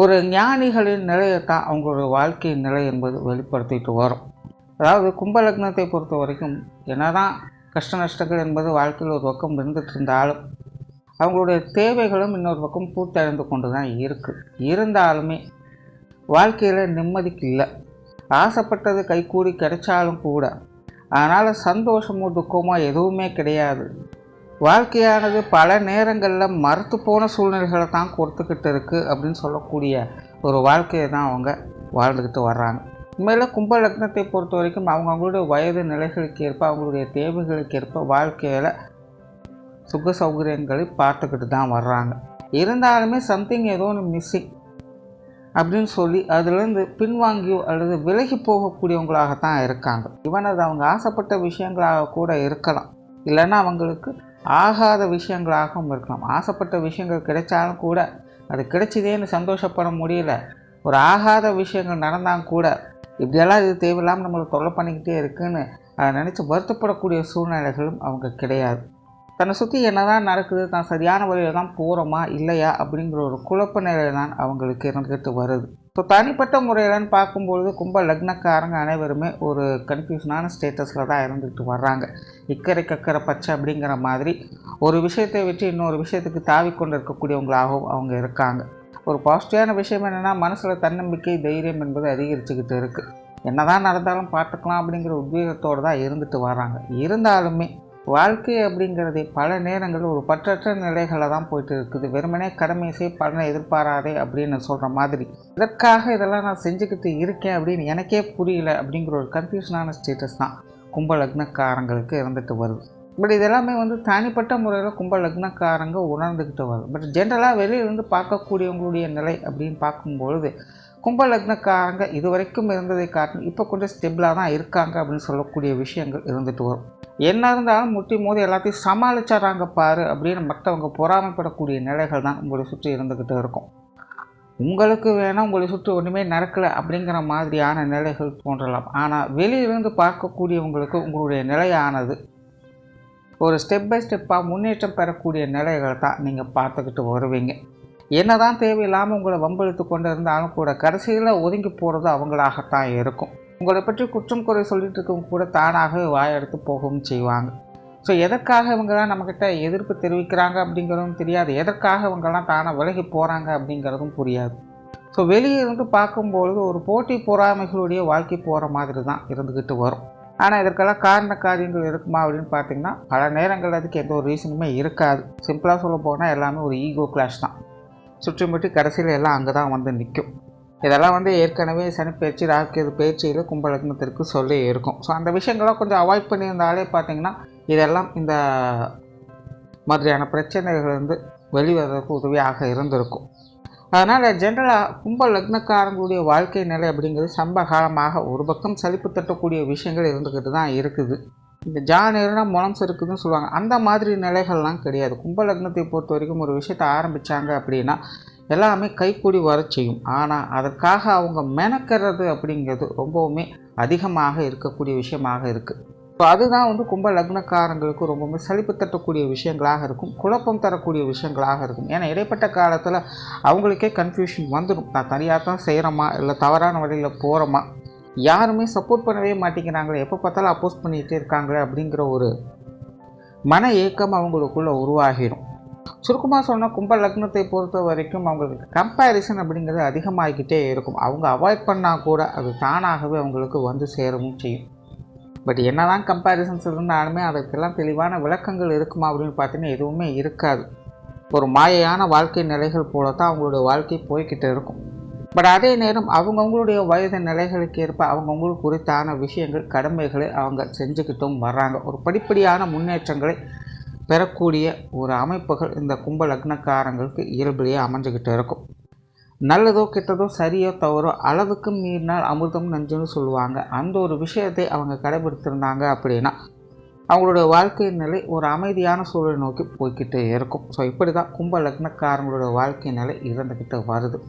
ஒரு ஞானிகளின் நிலையை தான் அவங்களோட வாழ்க்கையின் நிலை என்பது வெளிப்படுத்திட்டு வரும். அதாவது கும்ப லக்னத்தை பொறுத்த வரைக்கும் என்னதான் கஷ்ட நஷ்டங்கள் என்பது வாழ்க்கையில் ஒரு பக்கம் இருந்துட்டு இருந்தாலும் அவங்களுடைய தேவைகளும் இன்னொரு பக்கம் பூத்தடைந்து கொண்டு தான் இருக்குது இருந்தாலுமே வாழ்க்கையில் நிம்மதிக்கு இல்லை. ஆசைப்பட்டது கைகூடி கிடைச்சாலும் கூட அதனால் சந்தோஷமோ துக்கமோ எதுவுமே கிடையாது. வாழ்க்கையானது பல நேரங்களில் மறுத்து போன சூழ்நிலைகளை தான் கொடுத்துக்கிட்டு இருக்குது அப்படின்னு சொல்லக்கூடிய ஒரு வாழ்க்கையை தான் அவங்க வாழ்ந்துக்கிட்டு வர்றாங்க. உண்மையில் கும்ப லக்னத்தை பொறுத்த வரைக்கும் அவங்கவுங்களுடைய வயது நிலைகளுக்கு ஏற்ப அவங்களுடைய தேவைகளுக்கு ஏற்ப வாழ்க்கையில் சுக சௌகரியங்களை பார்த்துக்கிட்டு தான் வர்றாங்க. இருந்தாலுமே சம்திங் ஏதோ ஒன்று மிஸ்ஸிங் அப்படின்னு சொல்லி அதுலேருந்து பின்வாங்கியோ அல்லது விலகி போகக்கூடியவங்களாக தான் இருக்காங்க. இவன் அது அவங்க ஆசைப்பட்ட விஷயங்களாக கூட இருக்கலாம். இல்லைன்னா அவங்களுக்கு ஆகாத விஷயங்களாகவும் இருக்கலாம். ஆசைப்பட்ட விஷயங்கள் கிடைச்சாலும் கூட அது கிடைச்சிதேன்னு சந்தோஷப்பட முடியல. ஒரு ஆகாத விஷயங்கள் நடந்தால் கூட இப்படியெல்லாம் இது தேவையில்லாமல் நம்மளை தொல்லை பண்ணிக்கிட்டே இருக்குன்னு அதை நினச்சி வருத்தப்படக்கூடிய சூழ்நிலைகளும் அவங்க கிடையாது. தன்னை சுற்றி என்னதான் நடக்குது தான் சரியான வழியில் தான் போகிறோமா இல்லையா அப்படிங்கிற ஒரு குழப்ப நிலை தான் அவங்களுக்கு இருந்துக்கிட்டு வருது. ஸோ தனிப்பட்ட முறையிலன்னு பார்க்கும்பொழுது கும்ப லக்னக்காரங்க அனைவருமே ஒரு கன்ஃபியூஷனான ஸ்டேட்டஸில் தான் இருந்துக்கிட்டு வர்றாங்க. இக்கரை கக்கரை பச்சை அப்படிங்கிற மாதிரி ஒரு விஷயத்தை விட்டு இன்னொரு விஷயத்துக்கு தாவி கொண்டு இருக்கக்கூடியவங்களாகவும் அவங்க இருக்காங்க. ஒரு பாசிட்டிவான விஷயம் என்னென்னா மனசில் தன்னம்பிக்கை தைரியம் என்பது அதிகரிச்சுக்கிட்டு இருக்குது என்னதான் நடந்தாலும் பார்த்துக்கலாம் அப்படிங்கிற உத்வேகத்தோடு தான் இருந்துட்டு வராங்க இருந்தாலுமே வாழ்க்கை அப்படிங்கிறது பல நேரங்களில் ஒரு பற்றற்ற நிலைகளில் தான் போயிட்டு இருக்குது. வெறுமனே கடமை செய் பலனை எதிர்பாராதே அப்படின்னு சொல்கிற மாதிரி. இதற்காக இதெல்லாம் நான் செஞ்சுக்கிட்டு இருக்கேன் அப்படின்னு எனக்கே புரியல அப்படிங்கிற ஒரு கன்ஃபியூஷனான ஸ்டேட்டஸ் தான் கும்ப லக்னக்காரங்களுக்கு இருந்துட்டு வருது. பட் இதெல்லாமே வந்து தனிப்பட்ட முறையில் கும்ப லக்னக்காரங்க உணர்ந்துக்கிட்டு வருது. பட் ஜென்ரலாக வெளியிலேருந்து பார்க்கக்கூடியவங்களுடைய நிலை அப்படின்னு பார்க்கும்பொழுது கும்ப லக்னக்காரங்க இது வரைக்கும் இருந்ததை காட்டும் இப்போ கொஞ்சம் ஸ்டெபிளாக தான் இருக்காங்க அப்படின்னு சொல்லக்கூடிய விஷயங்கள் இருந்துட்டு வரும். என்ன இருந்தாலும் முட்டி மோதி எல்லாத்தையும் சமாளிச்சிட்றாங்க பாரு அப்படின்னு மற்றவங்க பொறாமைப்படக்கூடிய நிலைகள் தான் உங்களை சுற்றி இருந்துக்கிட்டு இருக்கும். உங்களுக்கு வேணால் உங்களை சுற்றி ஒன்றுமே நடக்கலை அப்படிங்கிற மாதிரியான நிலைகள் தோன்றலாம். ஆனால் வெளியிலிருந்து பார்க்கக்கூடியவங்களுக்கு உங்களுடைய நிலையானது ஒரு ஸ்டெப் பை ஸ்டெப்பாக முன்னேற்றம் பெறக்கூடிய நிலைகளை தான் நீங்கள் பார்த்துக்கிட்டு வருவீங்க. என்னதான் தேவையில்லாமல் உங்களை வம்பெழுத்து கொண்டு இருந்தாலும் கூட கடைசியில் ஒதுங்கி போகிறது அவங்களாகத்தான் இருக்கும். உங்களை பற்றி குற்றம் குறை சொல்லிட்டு இருக்கவங்க கூட தானாகவே வாயெடுத்து போகவும் செய்வாங்க. ஸோ எதற்காக இவங்கெல்லாம் நம்மக்கிட்ட எதிர்ப்பு தெரிவிக்கிறாங்க அப்படிங்கிறதும் தெரியாது. எதற்காக இவங்கெல்லாம் தானாக விலகி போகிறாங்க அப்படிங்கிறதும் புரியாது. ஸோ வெளியே இருந்து பார்க்கும்பொழுது ஒரு போட்டி பொறாமைகளுடைய வாழ்க்கை போகிற மாதிரி தான் இருந்துக்கிட்டு வரும். ஆனால் இதற்கெல்லாம் காரண காரியங்கள் இருக்குமா அப்படின்னு பார்த்தீங்கன்னா பல நேரங்கள் அதுக்கு எந்த ஒரு ரீசனுமே இருக்காது. சிம்பிளாக சொல்ல போனால் எல்லாமே ஒரு ஈகோ கிளாஷ் தான். சுற்றி கடைசியில் எல்லாம் அங்கே தான் வந்து நிற்கும் இதெல்லாம் வந்து ஏற்கனவே சனிப்பயிற்சி ராக்கெது பயிற்சியில் கும்பலக்னத்திற்கு சொல்லி இருக்கும். ஸோ அந்த விஷயங்கள்லாம் கொஞ்சம் அவாய்ட் பண்ணியிருந்தாலே பார்த்தீங்கன்னா இதெல்லாம் இந்த மாதிரியான பிரச்சனைகள் வந்து வெளிவரதுக்கு உதவியாக இருந்திருக்கும். அதனால் ஜென்ரலாக கும்ப லக்னக்காரங்களுடைய வாழ்க்கை நிலை அப்படிங்கிறது சம்ப காலமாக ஒரு பக்கம் சலிப்பு தட்டக்கூடிய விஷயங்கள் இருந்துக்கிட்டு தான் இருக்குது. இந்த ஜானேர்னா முனம் இருக்குதுன்னு சொல்லுவாங்க. அந்த மாதிரி நிலைகள்லாம் கிடையாது. கும்ப லக்னத்தை பொறுத்த வரைக்கும் ஒரு விஷயத்தை ஆரம்பித்தாங்க அப்படின்னா எல்லாமே கைக்கூடி வர செய்யும். ஆனால் அதற்காக அவங்க மெனக்கிறது அப்படிங்கிறது ரொம்பவுமே அதிகமாக இருக்கக்கூடிய விஷயமாக இருக்குது ஸோ அதுதான் வந்து கும்ப லக்னக்காரங்களுக்கு ரொம்பவுமே சலிப்பு தட்டக்கூடிய விஷயங்களாக இருக்கும். குழப்பம் தரக்கூடிய விஷயங்களாக இருக்கும். ஏன்னா இடைப்பட்ட காலத்தில் அவங்களுக்கே கன்ஃபியூஷன் வந்துடும் நான் தனியாக தான் செய்கிறோமா இல்லை தவறான வழியில் போகிறோமா யாருமே சப்போர்ட் பண்ணவே மாட்டேங்கிறாங்களே. எப்போ பார்த்தாலும் அப்போஸ் பண்ணிகிட்டே இருக்காங்களே அப்படிங்கிற ஒரு மன ஏக்கம் அவங்களுக்குள்ளே உருவாகிடும். சுருக்கமாக சொன்னால் கும்ப லக்னத்தை பொறுத்த வரைக்கும் அவங்களுக்கு கம்பேரிசன் அப்படிங்கிறது அதிகமாகிக்கிட்டே இருக்கும். அவங்க அவாய்ட் பண்ணால் கூட அது தானாகவே அவங்களுக்கு வந்து சேரவும் செய்யும். பட் என்ன தான் கம்பேரிசன்ஸ் இருந்தாலுமே அதற்கெல்லாம் தெளிவான விளக்கங்கள் இருக்குமா அப்படின்னு பார்த்தீங்கன்னா எதுவுமே இருக்காது. ஒரு மாயையான வாழ்க்கை நிலைகள் போல தான் அவங்களுடைய வாழ்க்கை போய்கிட்டு இருக்கும். பட் அதே நேரம் அவங்கவுங்களுடைய வயது நிலைகளுக்கு ஏற்ப அவங்கவுங்களுக்கு குறித்தான விஷயங்கள் கடமைகளை அவங்க செஞ்சுக்கிட்டும் வர்றாங்க. ஒரு படிப்படியான முன்னேற்றங்களை பெறக்கூடிய ஒரு அமைப்புகள் இந்த கும்ப லக்னக்காரங்களுக்கு இயல்பிலேயே அமைஞ்சுக்கிட்டு இருக்கும். நல்லதோ கெட்டதோ சரியோ தவறோ அளவுக்கு மீறினால் அமிர்தம் நஞ்சுன்னு சொல்லுவாங்க. அந்த ஒரு விஷயத்தை அவங்க கடைபிடித்திருந்தாங்க அப்படின்னா அவங்களுடைய வாழ்க்கை நிலை ஒரு அமைதியான சூழலை நோக்கி போய்கிட்டே இருக்கும். ஸோ இப்படி தான் கும்ப லக்னக்காரங்களுடைய வாழ்க்கை நிலை இருந்துக்கிட்டு வருது.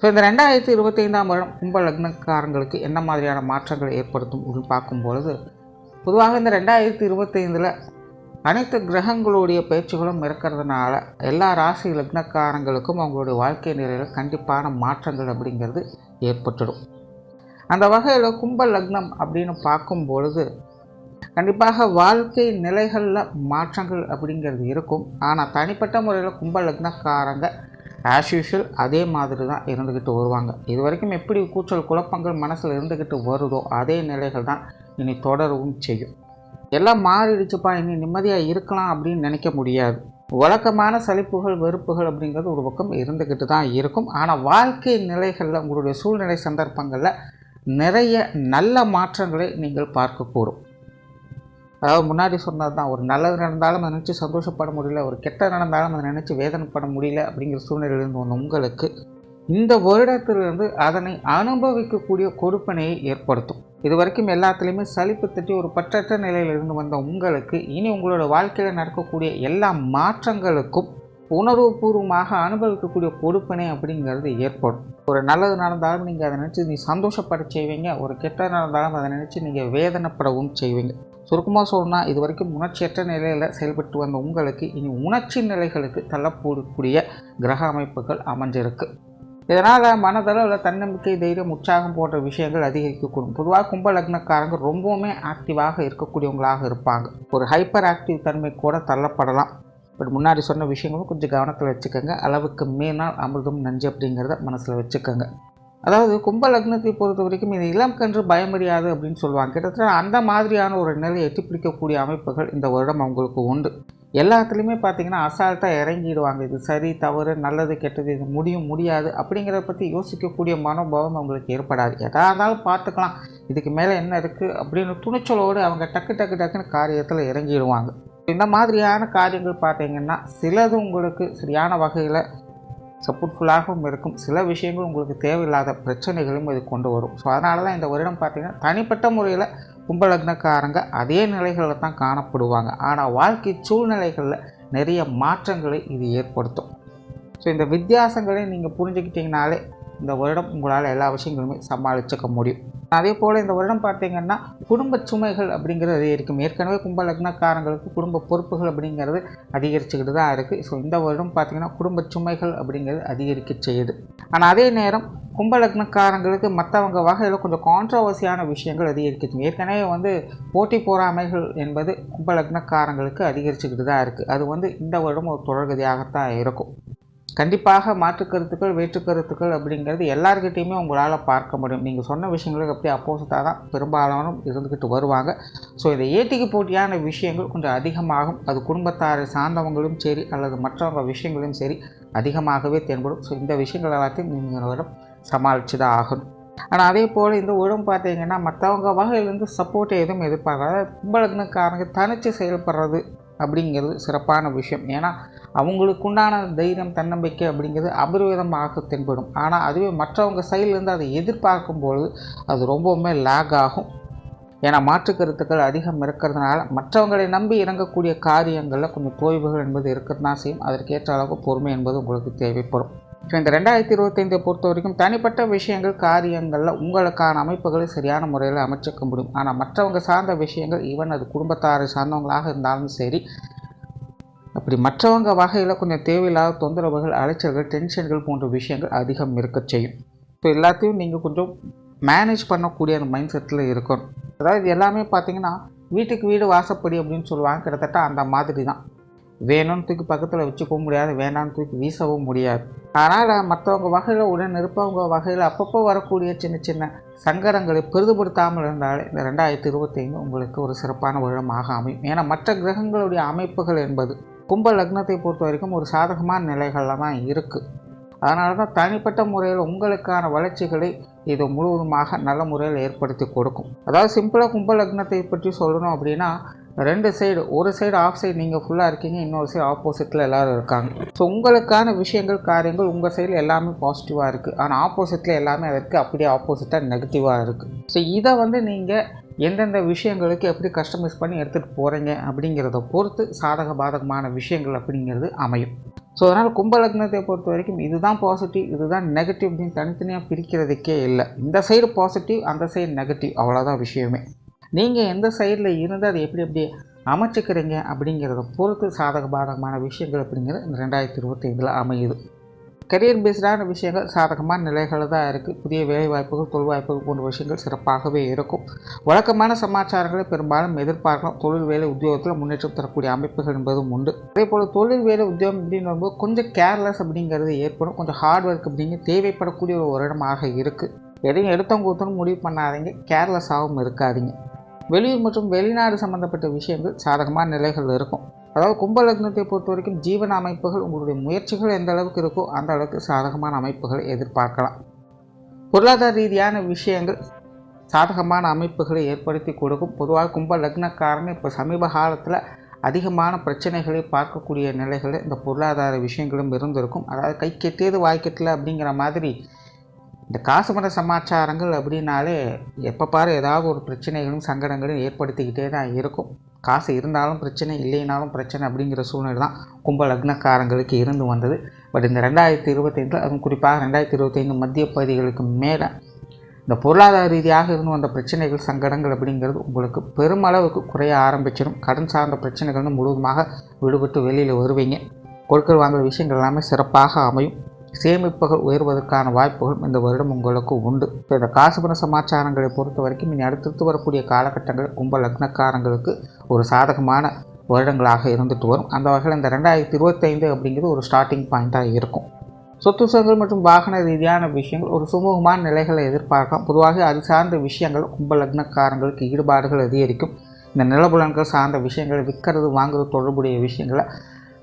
ஸோ இந்த ரெண்டாயிரத்தி இருபத்தைந்தாம் வருடம் கும்ப லக்னக்காரங்களுக்கு என்ன மாதிரியான மாற்றங்களை ஏற்படுத்தும் அப்படின்னு பார்க்கும்பொழுது பொதுவாக இந்த ரெண்டாயிரத்தி இருபத்தைந்தில் அனைத்து கிரகங்களுடைய பேச்சுகளும் இருக்கிறதுனால எல்லா ராசி லக்னக்காரங்களுக்கும் அவங்களுடைய வாழ்க்கை நிலையில் கண்டிப்பான மாற்றங்கள் அப்படிங்கிறது ஏற்பட்டுடும். அந்த வகையில் கும்ப லக்னம் அப்படின்னு பார்க்கும் பொழுது கண்டிப்பாக வாழ்க்கை நிலைகளில் மாற்றங்கள் அப்படிங்கிறது இருக்கும். ஆனால் தனிப்பட்ட முறையில் கும்ப லக்னக்காரங்க ஆஸ் யூஷுவல் அதே மாதிரி தான் இருந்துக்கிட்டு வருவாங்க. இது வரைக்கும் எப்படி கூச்சல் குழப்பங்கள் மனசில் இருந்துக்கிட்டு வருதோ அதே நிலைகள் தான் இனி தொடரவும் செய்யும். எல்லாம் மாறிடுச்சுப்பா இனி நிம்மதியாக இருக்கலாம் அப்படின்னு நினைக்க முடியாது. வழக்கமான சலிப்புகள் வெறுப்புகள் அப்படிங்கிறது ஒரு பக்கம் இருந்துக்கிட்டு தான் இருக்கும். ஆனால் வாழ்க்கை நிலைகளில் உங்களுடைய சூழ்நிலை சந்தர்ப்பங்களில் நிறைய நல்ல மாற்றங்களை நீங்கள் பார்க்கக்கூடும். அதாவது முன்னாடி சொன்னது தான் ஒரு நல்லது நடந்தாலும் அதை நினச்சி சந்தோஷப்பட முடியல ஒரு கெட்ட நடந்தாலும் அதை நினச்சி வேதனைப்பட முடியல அப்படிங்கிற சூழ்நிலையிலிருந்து வந்த உங்களுக்கு இந்த வருடத்திலிருந்து அதனை அனுபவிக்கக்கூடிய கொடுப்பனையை ஏற்படுத்தும். இது வரைக்கும் எல்லாத்துலேயுமே சலிப்பு தட்டி ஒரு பற்றற்ற நிலையிலிருந்து வந்த உங்களுக்கு இனி உங்களோட வாழ்க்கையில் நடக்கக்கூடிய எல்லா மாற்றங்களுக்கும் உணர்வுபூர்வமாக அனுபவிக்கக்கூடிய பொறுப்பினை அப்படிங்கிறது ஏற்படும். ஒரு நல்லது நடந்தாலும் நீங்கள் அதை நினச்சி நீ சந்தோஷப்பட செய்வீங்க. ஒரு கெட்டது நடந்தாலும் அதை நினச்சி நீங்கள் வேதனைப்படவும் செய்வீங்க. சுருக்கமாக சொல்லணும்னா இது வரைக்கும் உணர்ச்சியற்ற நிலையில் செயல்பட்டு வந்த உங்களுக்கு இனி உணர்ச்சி நிலைகளுக்கு தள்ளப்படக்கூடிய கிரக அமைப்புகள் அமைஞ்சிருக்கு. இதனால் மனதளவில் தன்னம்பிக்கை தைரியம் உற்சாகம் போன்ற விஷயங்கள் அதிகரிக்கக்கூடும். பொதுவாக கும்ப லக்னக்காரங்க ரொம்பவுமே ஆக்டிவாக இருக்கக்கூடியவங்களாக இருப்பாங்க. ஒரு ஹைப்பர் ஆக்டிவ் தன்மை கூட தள்ளப்படலாம். பட் முன்னாடி சொன்ன விஷயங்களும் கொஞ்சம் கவனத்தில் வச்சுக்கோங்க. அளவுக்கு மேனால் அமிர்தம் நஞ்சு அப்படிங்கிறத மனசில் வச்சுக்கோங்க. அதாவது கும்ப லக்னத்தை பொறுத்த வரைக்கும் இது இளம் கன்று பயமறியாது அப்படின்னு சொல்லுவாங்க. கிட்டத்தட்ட அந்த மாதிரியான ஒரு நிலையை எட்டி பிடிக்கக்கூடிய அமைப்புகள் இந்த வருடம் அவங்களுக்கு உண்டு. எல்லாத்துலேயுமே பார்த்தீங்கன்னா அசால்ட்டாக இறங்கிடுவாங்க. இது சரி தவறு நல்லது கெட்டது இது முடியும் முடியாது அப்படிங்கிறத பற்றி யோசிக்கக்கூடிய மனோபாவம் அவங்களுக்கு ஏற்படாது. எதா இருந்தாலும் பார்த்துக்கலாம் இதுக்கு மேலே என்ன இருக்குது அப்படின்னு துணிச்சலோடு அவங்க டக்கு டக்கு டக்குன்னு காரியத்தில் இறங்கிடுவாங்க. இந்த மாதிரியான காரியங்கள் பார்த்தீங்கன்னா சிலது உங்களுக்கு சரியான வகையில் சப்போர்ட்ஃபுல்லாகவும் இருக்கும். சில விஷயங்கள் உங்களுக்கு தேவையில்லாத பிரச்சனைகளும் இது கொண்டு வரும். ஸோ அதனால தான் இந்த வருடம் பார்த்திங்கன்னா தனிப்பட்ட முறையில் கும்பலக்னக்காரங்க அதே நிலைகளில் தான் காணப்படுவாங்க. ஆனால் வாழ்க்கை சூழ்நிலைகளில் நிறைய மாற்றங்களை இது ஏற்படுத்தும். ஸோ இந்த வித்தியாசங்களை நீங்கள் புரிஞ்சுக்கிட்டிங்கனாலே இந்த வருடம் உங்களால் எல்லா விஷயங்களுமே சமாளிச்சுக்க முடியும். அதே போல் இந்த வருடம் பார்த்தீங்கன்னா குடும்ப சுமைகள் அப்படிங்கிறது அதிகரிக்கும். ஏற்கனவே கும்ப லக்னக்காரங்களுக்கு குடும்ப பொறுப்புகள் அப்படிங்கிறது அதிகரிச்சுக்கிட்டு தான் இருக்குது ஸோ இந்த வருடம் பார்த்திங்கன்னா குடும்ப சுமைகள் அப்படிங்கிறது அதிகரிக்க செய்யுது. ஆனால் அதே நேரம் கும்ப லக்னக்காரங்களுக்கு மற்றவங்க வகையில் கொஞ்சம் கான்ட்ரவர்சியான விஷயங்கள் அதிகரிக்கும் ஏற்கனவே வந்து போட்டி போராமைகள் என்பது கும்ப லக்னக்காரங்களுக்கு அதிகரிச்சுக்கிட்டு தான் இருக்குது அது வந்து இந்த வருடம் ஒரு தொடர்கதியாகத்தான் இருக்கும். கண்டிப்பாக மாற்றுக்கருத்துக்கள் வேற்றுக்கருத்துக்கள் அப்படிங்கிறது எல்லாருக்கிட்டேயுமே உங்களால் பார்க்க முடியும். நீங்கள் சொன்ன விஷயங்களுக்கு அப்படியே அப்போசிட்டாக தான் பெரும்பாலானும் இருந்துக்கிட்டு வருவாங்க. ஸோ இந்த ஏட்டிக்கு போட்டியான விஷயங்கள் கொஞ்சம் அதிகமாகும். அது குடும்பத்தாரை சார்ந்தவங்களும் சரி அல்லது மற்றவங்க விஷயங்களும் சரி அதிகமாகவே தென்படும். ஸோ இந்த விஷயங்கள் எல்லாத்தையும் நீங்கள் சமாளித்து தான் ஆகணும். ஆனால் அதே போல் இந்த உடம்பு பார்த்தீங்கன்னா மற்றவங்க வகையிலேருந்து சப்போர்ட் எதுவும் எதிர்பார்க்காத கும்பலக்னக்காரங்க தனித்து செயல்படுறது அப்படிங்கிறது சிறப்பான விஷயம். ஏன்னா அவங்களுக்கு உண்டான தைரியம் தன்னம்பிக்கை அப்படிங்கிறது அபரிவிதமாக தென்படும். ஆனால் அதுவே மற்றவங்க சைட்லேருந்து அதை எதிர்பார்க்கும்பொழுது அது ரொம்பவுமே லேக் ஆகும். ஏன்னா மாற்று கருத்துக்கள் அதிகம் இருக்கிறதுனால மற்றவங்களை நம்பி இறங்கக்கூடிய காரியங்களில் கொஞ்சம் தோய்வுகள் என்பது இருக்கிறது தான் செய்யும். அதற்கேற்ற அளவுக்கு பொறுமை என்பது உங்களுக்கு தேவைப்படும். ஸோ இந்த ரெண்டாயிரத்தி இருபத்தைந்தை பொறுத்த வரைக்கும் தனிப்பட்ட விஷயங்கள் காரியங்களில் உங்களுக்கான அமைப்புகளை சரியான முறையில் அமைச்சிக்க முடியும். ஆனால் மற்றவங்க சார்ந்த விஷயங்கள் ஈவன் அது குடும்பத்தாரை சார்ந்தவங்களாக இருந்தாலும் சரி அப்படி மற்றவங்க வகையில் கொஞ்சம் தேவையில்லாத தொந்தரவுகள் அலைச்சல்கள் டென்ஷன்கள் போன்ற விஷயங்கள் அதிகம் இருக்க செய்யும். ஸோ எல்லாத்தையும் நீங்கள் கொஞ்சம் மேனேஜ் பண்ணக்கூடிய அந்த மைண்ட் செட்டில் இருக்கணும். அதாவது இது எல்லாமே பார்த்தீங்கன்னா வீட்டுக்கு வீடு வாசப்படி அப்படின்னு சொல்லுவாங்க. கிட்டத்தட்ட அந்த மாதிரி தான். வேணும்னு தூக்கி பக்கத்தில் வச்சுக்கவும் முடியாது வேணாம்னு தூக்கி வீசவும் முடியாது. ஆனால் மற்றவங்க வகையில் உடன் இருப்பவங்க வகையில் அப்பப்போ வரக்கூடிய சின்ன சின்ன சங்கடங்களை பெரிதுபடுத்தாமல் இருந்தாலே இந்த ரெண்டாயிரத்தி இருபத்தைந்து உங்களுக்கு ஒரு சிறப்பான வருடமாக அமையும். ஏன்னா மற்ற கிரகங்களுடைய அமைப்புகள் என்பது கும்ப லக்னத்தை பொறுத்த வரைக்கும் ஒரு சாதகமான நிலைகளில் தான் இருக்குது அதனால தான் தனிப்பட்ட முறையில் உங்களுக்கான வளர்ச்சிகளை இது முழுவதுமாக நல்ல முறையில் ஏற்படுத்தி கொடுக்கும். அதாவது சிம்பிளாக கும்ப லக்னத்தை பற்றி சொல்லணும் அப்படின்னா ரெண்டு சைடு ஒரு சைடு ஆஃப் சைடு நீங்கள் ஃபுல்லாக இருக்கீங்க இன்னொரு சைடு ஆப்போசிட்டில் எல்லோரும் இருக்காங்க. ஸோ உங்களுக்கான விஷயங்கள் காரியங்கள் உங்கள் சைடில் எல்லாமே பாசிட்டிவாக இருக்குது ஆனால் ஆப்போசிட்டில் எல்லாமே அதற்கு அப்படியே ஆப்போசிட்டாக நெகட்டிவாக இருக்குது ஸோ இதை வந்து நீங்கள் எந்தெந்த விஷயங்களுக்கு எப்படி கஸ்டமைஸ் பண்ணி எடுத்துகிட்டு போகிறீங்க அப்படிங்கிறத பொறுத்து சாதக பாதகமான விஷயங்கள் அப்படிங்கிறது அமையும். ஸோ அதனால் கும்பலக்னத்தை பொறுத்த வரைக்கும் இதுதான் பாசிட்டிவ் இதுதான் நெகட்டிவ் அப்படின்னு தனித்தனியாக பிரிக்கிறதுக்கே இல்லை. இந்த சைடு பாசிட்டிவ் அந்த சைடு நெகட்டிவ் அவ்வளோதான் விஷயமே. நீங்கள் எந்த சைடில் இருந்து அதை எப்படி எப்படி அமைச்சிக்கிறீங்க அப்படிங்கிறத பொறுத்து சாதக பாதகமான விஷயங்கள் அப்படிங்கிறது இந்த ரெண்டாயிரத்தி இருபத்தைந்தில் அமையுது. கரியர் பேஸ்டான விஷயங்கள் சாதகமான நிலைகள் தான் இருக்குது புதிய வேலைவாய்ப்புகள் தொழில்வாய்ப்புகள் தொழில் வாய்ப்புகள் போன்ற விஷயங்கள் சிறப்பாகவே இருக்கும். வழக்கமான சமாச்சாரங்களை பெரும்பாலும் எதிர்பார்க்கலாம். தொழில் வேலை உத்தியோகத்தில் முன்னேற்றம் தரக்கூடிய அமைப்புகள் என்பதும் உண்டு. அதே போல் தொழில் வேலை உத்தியோகம் அப்படின்னு வரும்போது கொஞ்சம் கேர்லெஸ் அப்படிங்கிறது ஏற்படும். கொஞ்சம் ஹார்ட் ஒர்க் அப்படிங்க தேவைப்படக்கூடிய ஒரு வருடமாக இருக்குது எதையும் எடுத்தவங்க ஒருத்தரும் முடிவு பண்ணாதீங்க. கேர்லெஸ்ஸாகவும் இருக்காதிங்க. வெளியூர் மற்றும் வெளிநாடு சம்மந்தப்பட்ட விஷயங்கள் சாதகமான நிலைகள் இருக்கும். அதாவது கும்ப லக்னத்தை பொறுத்த வரைக்கும் ஜீவன அமைப்புகள் உங்களுடைய முயற்சிகள் எந்த அளவுக்கு இருக்கோ அந்த அளவுக்கு சாதகமான அமைப்புகளை எதிர்பார்க்கலாம். பொருளாதார ரீதியான விஷயங்கள் சாதகமான அமைப்புகளை ஏற்படுத்தி கொடுக்கும். பொதுவாக கும்ப லக்னக்காரன் இப்போ சமீப காலத்தில் அதிகமான பிரச்சனைகளை பார்க்கக்கூடிய நிலைகளில் இந்த பொருளாதார விஷயங்களும் இருந்திருக்கும். அதாவது கை கெட்டியது வாய்க்கெட்டில் அப்படிங்கிற மாதிரி இந்த காசு மர சமாச்சாரங்கள் அப்படின்னாலே எப்போ பாரு ஏதாவது ஒரு பிரச்சனைகளும் சங்கடங்களும் ஏற்படுத்திக்கிட்டே தான் இருக்கும். காசு இருந்தாலும் பிரச்சனை இல்லைனாலும் பிரச்சனை அப்படிங்கிற சூழ்நிலை தான் கும்ப லக்னக்காரங்களுக்கு இருந்து வந்தது. பட் இந்த ரெண்டாயிரத்தி இருபத்தைந்தில் அதுவும் குறிப்பாக ரெண்டாயிரத்தி இருபத்தைந்து மத்திய பகுதிகளுக்கு மேலே இந்த பொருளாதார ரீதியாக இருந்து வந்த பிரச்சனைகள் சங்கடங்கள் அப்படிங்கிறது உங்களுக்கு பெருமளவுக்கு குறைய ஆரம்பிச்சிடும். கடன் சார்ந்த பிரச்சனைகள் வந்து முழுவதுமாக விடுபட்டு வெளியில் வருவீங்க. கொடுக்கல் வாங்குற விஷயங்கள் எல்லாமே சிறப்பாக அமையும். சேமிப்புகள் உயர்வதற்கான வாய்ப்புகளும் இந்த வருடம் உங்களுக்கு உண்டு. இப்போ இந்த காசு பண சமாச்சாரங்களை பொறுத்த வரைக்கும் இனி அடுத்தடுத்து வரக்கூடிய காலகட்டங்கள் கும்ப லக்னக்காரங்களுக்கு ஒரு சாதகமான வருடங்களாக இருந்துட்டு வரும். அந்த வகையில் இந்த ரெண்டாயிரத்தி இருபத்தைந்து அப்படிங்கிறது ஒரு ஸ்டார்டிங் பாயிண்ட்டாக இருக்கும். சொத்து சுகங்கள் மற்றும் வாகன ரீதியான விஷயங்கள் ஒரு சுமூகமான நிலைகளை எதிர்பார்க்கலாம். பொதுவாக அது சார்ந்த விஷயங்கள் கும்ப லக்னக்காரங்களுக்கு ஈடுபாடுகள் அதிகரிக்கும். இந்த நிலபுலன்கள் சார்ந்த விஷயங்களை விற்கிறது வாங்குறது தொடர்புடைய விஷயங்களை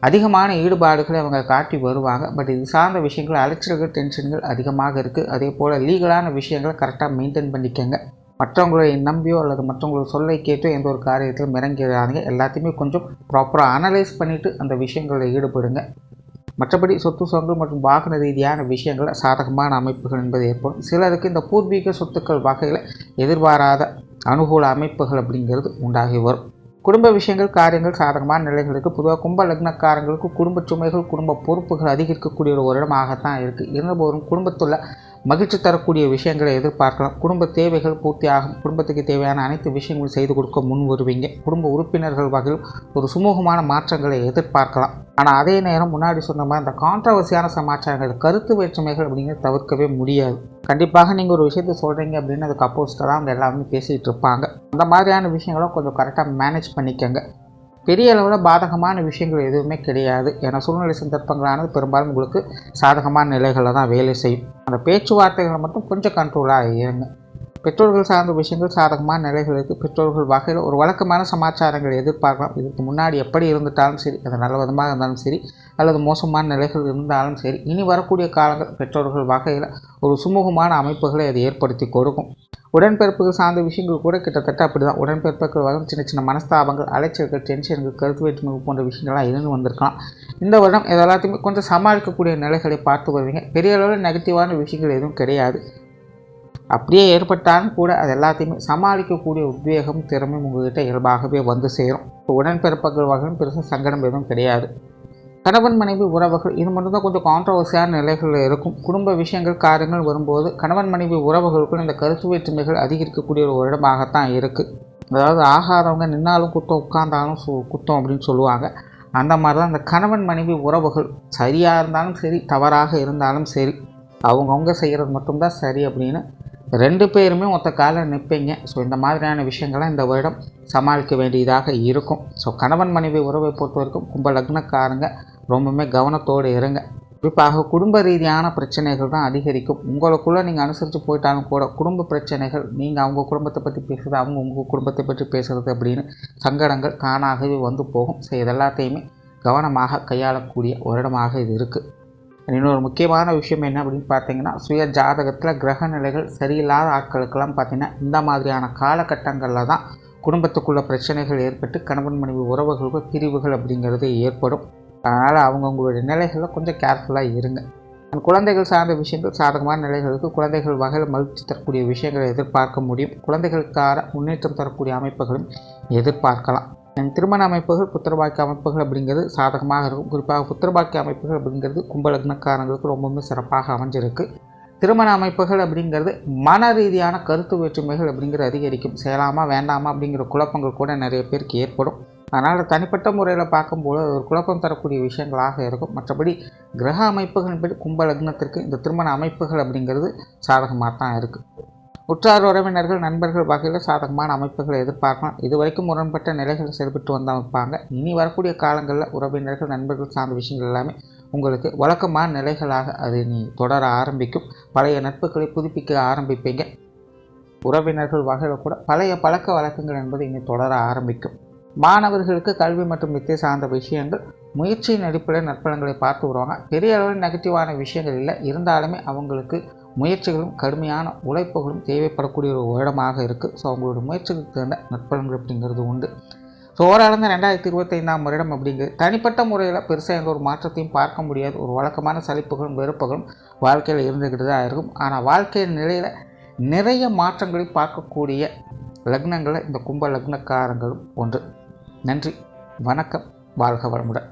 அதிகமான ஈடுபாடுகளை அவங்க காட்டி வருவாங்க. பட் இது சார்ந்த விஷயங்கள் அலைச்சல்கள் டென்ஷன்கள் அதிகமாக இருக்குது அதே போல் லீகலான விஷயங்களை கரெக்டாக மெயின்டைன் பண்ணிக்கோங்க. மற்றவங்களை நம்பியோ அல்லது மற்றவங்களோட சொல்லை கேட்டோ எந்த ஒரு காரியத்திலும் இறங்கிறாங்க எல்லாத்தையுமே கொஞ்சம் ப்ராப்பராக அனலைஸ் பண்ணிவிட்டு அந்த விஷயங்களில் ஈடுபடுங்க. மற்றபடி சொத்து சொங்கள் மற்றும் வாகன ரீதியான விஷயங்களில் சாதகமான அமைப்புகள் என்பது ஏற்படும் சிலருக்கு இந்த பூர்வீக சொத்துக்கள் வகையில் எதிர்பாராத அனுகூல அமைப்புகள் அப்படிங்கிறது உண்டாகி வரும். குடும்ப விஷயங்கள் காரியங்கள் சாதகமான நிலைகளுக்கு பொதுவாக கும்ப லக்னக்காரங்களுக்கு குடும்ப சுமைகள் குடும்ப பொறுப்புகள் அதிகரிக்கக்கூடிய ஒரு வருடமாகத்தான் இருக்குது இருந்தபோதும் குடும்பத்துள்ள மகிழ்ச்சி தரக்கூடிய விஷயங்களை எதிர்பார்க்கலாம். குடும்ப தேவைகள் பூர்த்தியாகும். குடும்பத்துக்கு தேவையான அனைத்து விஷயங்களும் செய்து கொடுக்க முன் வருவீங்க. குடும்ப உறுப்பினர்கள் வகையில் ஒரு சுமூகமான மாற்றங்களை எதிர்பார்க்கலாம். ஆனால் அதே நேரம் முன்னாடி சொன்ன மாதிரி அந்த கான்ட்ரவர்சியான சமாச்சாரங்கள் கருத்து வேற்றுமைகள் அப்படிங்கிறத தவிர்க்கவே முடியாது. கண்டிப்பாக நீங்கள் ஒரு விஷயத்த சொல்கிறீங்க அப்படின்னு அதுக்கு அப்போஸ்டாக தான் அவங்க எல்லாருமே பேசிகிட்டு இருப்பாங்க. அந்த மாதிரியான விஷயங்களும் கொஞ்சம் கரெக்டாக மேனேஜ் பண்ணிக்கோங்க. பெரிய அளவில் பாதகமான விஷயங்கள் எதுவுமே கிடையாது. ஏன்னா சூழ்நிலை சந்தர்ப்பங்களானது பெரும்பாலும் உங்களுக்கு சாதகமான நிலைகளில் தான் வேலை செய்யும். அந்த பேச்சுவார்த்தைகளை மட்டும் கொஞ்சம் கண்ட்ரோலாக இருங்க. பெற்றோர்கள் சார்ந்த விஷயங்கள் சாதகமான நிலைகள் இருக்குது பெற்றோர்கள் வகையில் ஒரு வழக்கமான சமாச்சாரங்கள் எதிர்பார்க்கலாம். இதுக்கு முன்னாடி எப்படி இருந்துட்டாலும் சரி அது நல்ல விதமாக இருந்தாலும் சரி அல்லது மோசமான நிலைகள் இருந்தாலும் சரி இனி வரக்கூடிய காலங்கள் பெற்றோர்கள் வகையில் ஒரு சுமூகமான அமைப்புகளை அது ஏற்படுத்தி கொடுக்கும். உடன்பிறப்புகள் சார்ந்த விஷயங்கள் கூட கிட்டத்தட்ட அப்படி தான் உடன்பிறப்புகள் வரும் சின்ன சின்ன மனஸ்தாபங்கள் அலைச்சல்கள் டென்ஷன்கள் கருத்து வேற்றுமை போன்ற விஷயங்கள்லாம் இருந்து வந்திருக்கலாம். இந்த வருடம் இது எல்லாத்தையுமே கொஞ்சம் சமாளிக்கக்கூடிய நிலைகளை பார்த்து வருவீங்க. பெரிய அளவில் நெகட்டிவான விஷயங்கள் எதுவும் கிடையாது. அப்படியே ஏற்பட்டாலும் கூட அது எல்லாத்தையுமே சமாளிக்கக்கூடிய உத்வேகம் திறமையும் உங்கள்கிட்ட இயல்பாகவே வந்து சேரும். உடன்பிறப்புகள் வகையும் பெருசாக சங்கடம் எதுவும் கிடையாது. கணவன் மனைவி உறவுகள் இது மட்டும்தான் கொஞ்சம் கான்ட்ரவர்சியான நிலைகளில் இருக்கும். குடும்ப விஷயங்கள் காரியங்கள் வரும்போது கணவன் மனைவி உறவுகளுக்கும் இந்த கருத்து வேற்றுமைகள் அதிகரிக்கக்கூடிய ஒரு இடமாகத்தான் இருக்குது அதாவது ஆகாதவங்க நின்னாலும் குத்தம் உட்கார்ந்தாலும் சு குத்தம் அப்படின்னு சொல்லுவாங்க. அந்த மாதிரி தான் இந்த கணவன் மனைவி உறவுகள் சரியாக இருந்தாலும் சரி தவறாக இருந்தாலும் சரி அவங்கவுங்க செய்கிறது மட்டும்தான் சரி அப்படின்னு ரெண்டு பேருமே ஒத்த காலில் நிற்பீங்க ஸோ இந்த மாதிரியான விஷயங்கள்லாம் இந்த வருடம் சமாளிக்க வேண்டியதாக இருக்கும். ஸோ கணவன் மனைவி உறவை பொறுத்த வரைக்கும் கும்ப லக்னக்காரங்க ரொம்பவுமே கவனத்தோடு இருங்க. குறிப்பாக குடும்ப ரீதியான பிரச்சனைகள் தான் அதிகரிக்கும். உங்களுக்குள்ளே நீங்கள் அனுசரித்து போயிட்டாலும் கூட குடும்ப பிரச்சனைகள் நீங்கள் அவங்க குடும்பத்தை பற்றி பேசுகிறது அவங்க உங்கள் குடும்பத்தை பற்றி பேசுகிறது அப்படின்னு சங்கடங்கள் தானாகவே வந்து போகும். ஸோ இதெல்லாத்தையுமே கவனமாக கையாளக்கூடிய வருடமாக இது இருக்குது இன்னொரு முக்கியமான விஷயம் என்ன அப்படின்னு பார்த்தீங்கன்னா சுய ஜாதகத்தில் கிரக நிலைகள் சரியில்லாத ஆட்களுக்கெல்லாம் பார்த்திங்கன்னா இந்த மாதிரியான காலகட்டங்களில் தான் குடும்பத்துக்குள்ள பிரச்சனைகள் ஏற்பட்டு கணவன் மனைவி உறவுகளுக்கு பிரிவுகள் அப்படிங்கிறது ஏற்படும். அதனால் அவங்கவுங்களுடைய நிலைகளில் கொஞ்சம் கேர்ஃபுல்லாக இருங்க. குழந்தைகள் சார்ந்த விஷயங்கள் சாதகமான நிலைகளுக்கு குழந்தைகள் வகையில் மகிழ்ச்சி தரக்கூடிய விஷயங்களை எதிர்பார்க்க முடியும். குழந்தைகளுக்கான முன்னேற்றம் தரக்கூடிய அமைப்புகளும் எதிர்பார்க்கலாம். திருமண அமைப்புகள் புத்திரபாக்கிய அமைப்புகள் அப்படிங்கிறது சாதகமாக இருக்கும். குறிப்பாக புத்திரபாக்கிய அமைப்புகள் அப்படிங்கிறது கும்பலக்னக்காரங்களுக்கு ரொம்பவுமே சிறப்பாக அமைஞ்சிருக்கு. திருமண அமைப்புகள் அப்படிங்கிறது மன ரீதியான கருத்து வேற்றுமைகள் அப்படிங்கிறது அதிகரிக்கும். செய்யலாமா வேண்டாமா அப்படிங்கிற குழப்பங்கள் கூட நிறைய பேருக்கு ஏற்படும். அதனால் தனிப்பட்ட முறையில் பார்க்கும்போது ஒரு குழப்பம் தரக்கூடிய விஷயங்களாக இருக்கும். மற்றபடி கிரக அமைப்புகளின்படி கும்ப லக்னத்திற்கு இந்த திருமண அமைப்புகள் அப்படிங்கிறது சாதகமாக தான் இருக்குது உற்றார் உறவினர்கள் நண்பர்கள் வகையில் சாதகமான அமைப்புகளை எதிர்பார்க்கலாம். இது வரைக்கும் முரண்பட்ட நிலைகள் செயல்பட்டு வந்தமைப்பாங்க. இனி வரக்கூடிய காலங்களில் உறவினர்கள் நண்பர்கள் சார்ந்த விஷயங்கள் எல்லாமே உங்களுக்கு வழக்கமான நிலைகளாக அது நீ தொடர ஆரம்பிக்கும். பழைய நட்புகளை புதுப்பிக்க ஆரம்பிப்பீங்க. உறவினர்கள் வகையில் கூட பழைய பழக்க வழக்கங்கள் என்பது இனி தொடர ஆரம்பிக்கும். மாணவர்களுக்கு கல்வி மற்றும் வித்தை சார்ந்த விஷயங்கள் முயற்சியின் அடிப்படையில் நற்பலன்களை பார்த்து வருவாங்க. பெரிய அளவில் நெகட்டிவான விஷயங்கள் இல்லை. இருந்தாலுமே அவங்களுக்கு முயற்சிகளும் கடுமையான உழைப்புகளும் தேவைப்படக்கூடிய ஒரு வருடமாக இருக்குது ஸோ அவங்களோட முயற்சிகளுக்கு தகுந்த நற்பலன்கள் அப்படிங்கிறது உண்டு. ஸோ ஓவரால் ரெண்டாயிரத்தி இருபத்தைந்தாம் வருடம் அப்படிங்கிறது தனிப்பட்ட முறையில் பெருசாக எந்த ஒரு மாற்றத்தையும் பார்க்க முடியாது. ஒரு வழக்கமான சலிப்புகளும் வெறுப்புகளும் வாழ்க்கையில் இருந்துக்கிட்டு தான் இருக்கும் ஆனால் வாழ்க்கையின் நிலையில் நிறைய மாற்றங்களை பார்க்கக்கூடிய லக்னங்களை இந்த கும்ப லக்னக்காரங்களும் ஒன்று. நன்றி வணக்கம் வாழ்க வளமுடன்.